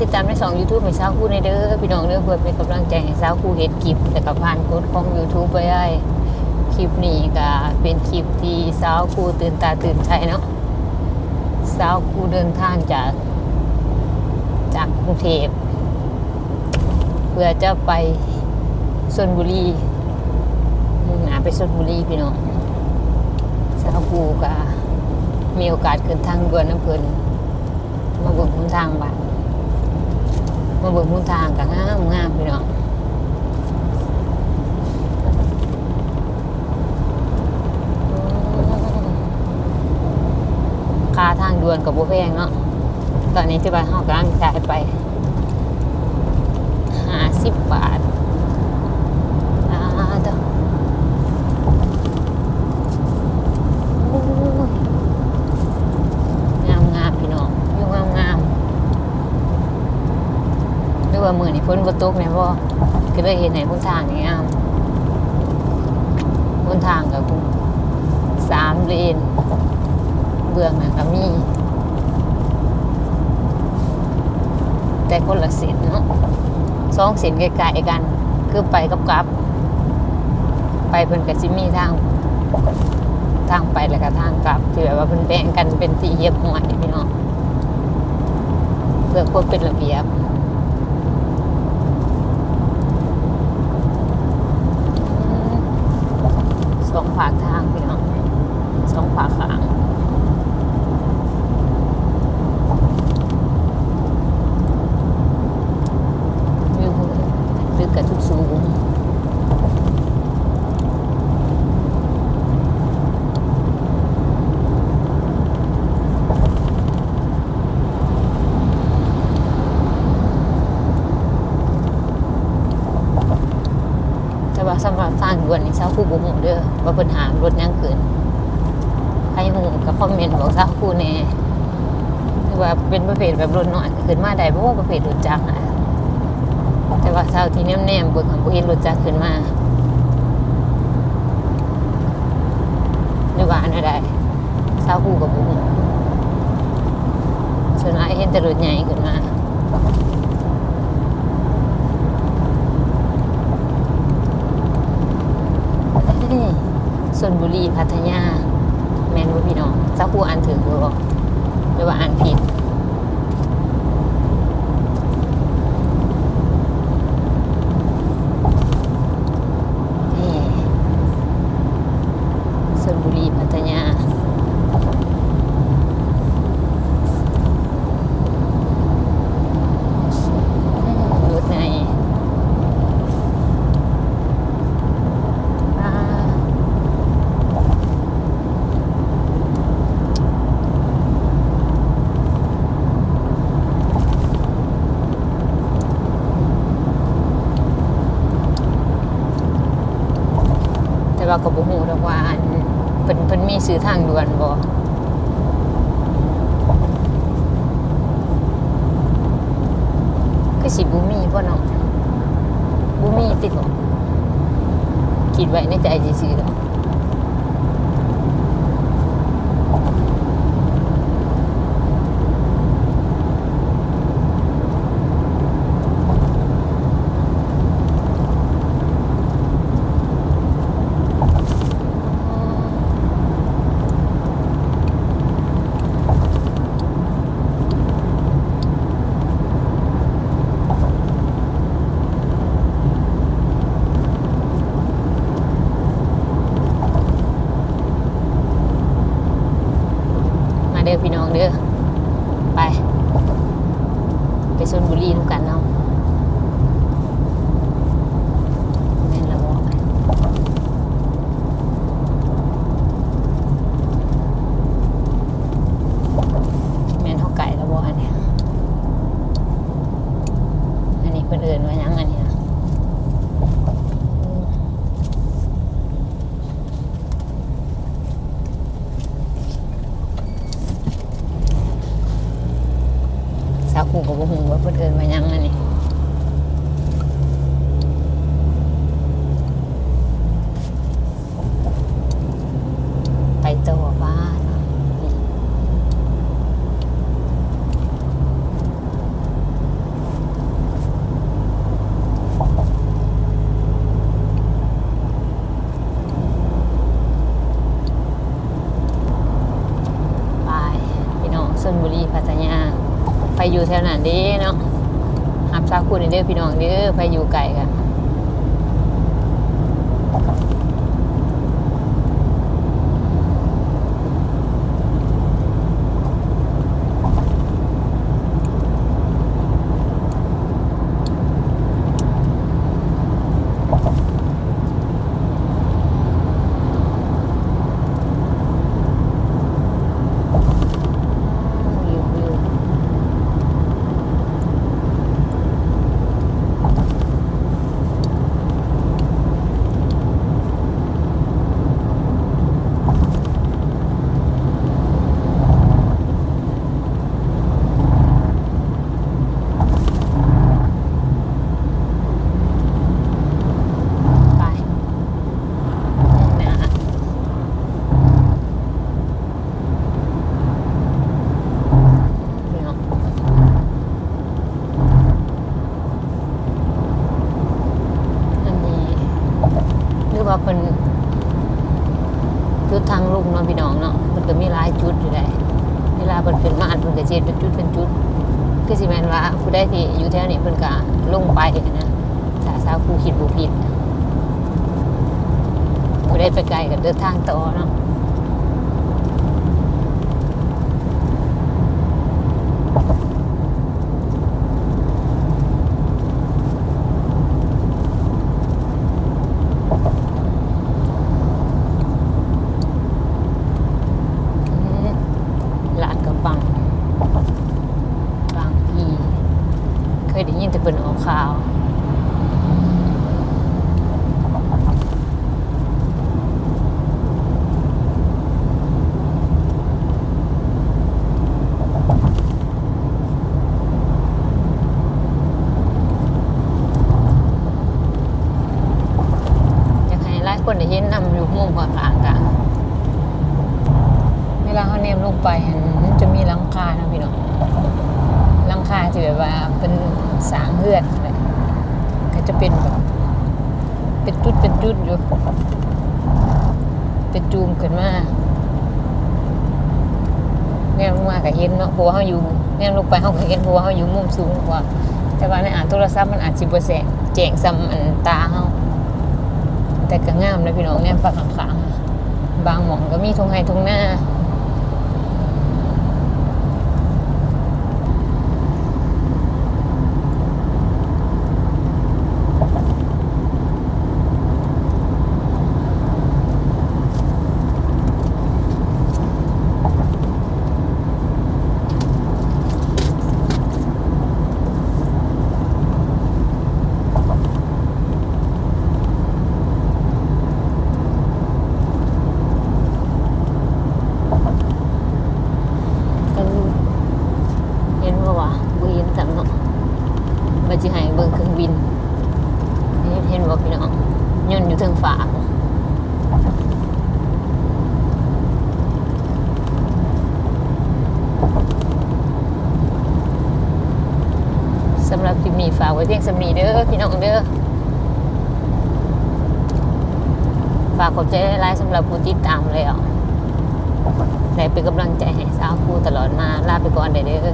ติดตามในสอง YouTube ให้สาวคู่ในเด้อพี่น้องเด้อเพื่อเป็นกำลังใจให้สาวคู่เฮ็ดคลิปแต่กับผ่านกดของ YouTube ไปได้คลิปนี้ก็เป็นคลิปที่สาวคู่ตื่นตาตื่นใจเนาะสาวคู่เดินทางจากจากกรุงเทพเพื่อจะไปชนบุรีมุ่งหน้าไปชนบุรีพี่น้องสาวคู่ก็มีโอกาสขึ้นทางด่วนน้ำเพลินมาบิ่งหุนทางบ้าน มาเบิ่งหุนทางกันงามงามพี่น้องค่าทางด่วนกับบัแพงเนาะ ตอนนี้ที่บ้านห้องกำลังจ่ายไปห้าสิบบาทอ่าเด้อโอ้ยงามงามพี่น้องอยู่งามงามหรือว่ามือ นี่พ้นบตกเนี่ยพ่ก็เลยเห็นไหนพ้นทางนี่งามพ้นทางกับคุณสามเลนเบื้องหน้าก็มี แต่คนละเส้นเนาะสองเส้นไกลๆกัน คือไปกับกลับ ไปเพิ่นก็สิมีทางทางไปแล้วก็ทางกลับที่แบบว่าเพิ่นแบ่งกันเป็นที่เยียบหอยพี่น้องเพื่อควบเป็นระเบียบสองฝากทางพี่น้องสองฝากขาง วิวลึกกับทุกสูงแต่ ว่าสำหรับทางด่วนนี่เช้าคู่บุโมเด้อว่าปัญหารถยังเกินใครหูกับคอมเมนต์บอกเช้าคู่แน่คือว่าเป็นประเภทแบบรถน้อยก็ขึ้นมาได้เพราะว่าประเภทรถจักรนะแต่ว่าเช้าที่แนมแนมๆเบิกของผู้เห็นรถจักรขึ้นมาหรือว่าอันใดเช้าคู่กับบุ้งส่วนไอ้ายเห็นแต่รถใหญ่ขึ้นมาเฮ้ยส่วน บุรีพัทยา แมนบ่พี่น้องเช้าคู่อ่านถึงบ่หรือว่าอ่านผิด นี่ชลบุรีพัทยารถในอ่าแต่ ว่าก็บ่ฮู้ดอกว่าอันเพิ่นเพิ่นมีซื้อทางด่วนบ่คือสิบ่มีบ่เนาะบ่มีติดบ่คิดไว้ในใจซื่อๆดอกมาเด้อพี่น้องเด้อไป ไปชลบุรีทุกกันเนาะแม่นและบ่แม่นเท่าไก่และบ่อันเนี้ยอันนี้เพิ่นเอิ้นว่าหยังอันเนี้ยอืม คู่ก็บ่ฮู้ว่าเพื่นเอินมาหยังอันนี้ไปต่อบ้านนี่ อยู่แถวนั้นดีเนาะหับซาคุณเด้อพี่น้องเด้อไปอยู่ไกลกันวิววิว ไปนะพี่น้องอันนี้หรือว่าเป็น จุดทางลุกเนาะพี่น้องเนาะมันก็มีหลายจุดอยู่ได้เวลาเพิ่นขึ้นมาอันเพิ่นก็เจ็ดเป็นจุดเป็นจุดคือสิแม่นว่าผู้ใดที่อยู่แถวนี้เพิ่นก็ลงไปนะสาสาวผู้คิดบ่ผิดผู้ได้ไปไกลกับเดินทางต่อเนาะอืมร้านกับปังบางพีเค ยได้ยินแต่เป็นออกข่าวอยากให้หลายคนได้เห็นนำอยู่มุมกว่ากลางเวลาเขาเนมลงไปหันมันจะมีหลังคานะพี่น้องหลังคาจะแบบว่าเป็นสางเฮือนแหละ จะเป็นแบบเป็นจุดเป็นจุดอยู่เป็นจูมขึ้นมาแนมลงมาก็เห็นเนาะเพราะว่าเขาอยู่แนมลงไปเขาก็เห็นเพราะว่าเขาอยู่มุมสูงกว่า แต่ว่าในอ่านโทรศัพท์มันอาจจะบ่แสงแจ้งซ้ำอันตาเฮาแต่ก็งามนะพี่น้องเนี่ยฝั่งขางๆบางหม่องก็มีทงไฮทงหน้า ก็เห็นว่าว่าบ่เห็นสำเนาะบัจิให้เบิ่งเครื่องบินนี่เห็นว่าพี่น้องยนต์อยู่เทิงฟ้า สำหรับคลิปนี้ฝากไว้เพียงสำนีเด้อพี่น้องเด้อฝากขอบใจหลายๆสำหรับผู้ติดตามแล้วได้เป็นกำลังใจให้สาวครูตลอดมาลาไปก่อนเด้อ